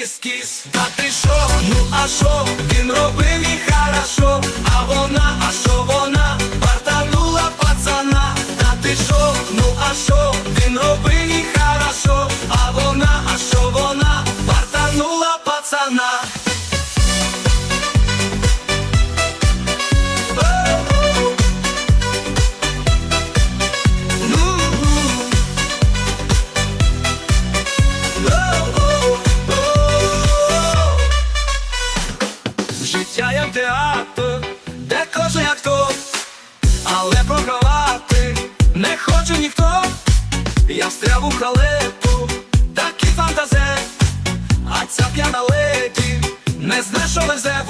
кіс-кіс. Та ти шо, ну а шо, він робив і хорошо. А вона, а шо вона, вартанула пацана. Та ти шо, ну а шо, він робив і хорошо. А вона, а шо вона, вартанула пацана життя як театр, де кожен актор, але програвати не хоче ніхто. Я встряв у халепу, такий фантазе, а ця п'яна леді не знає, що везе.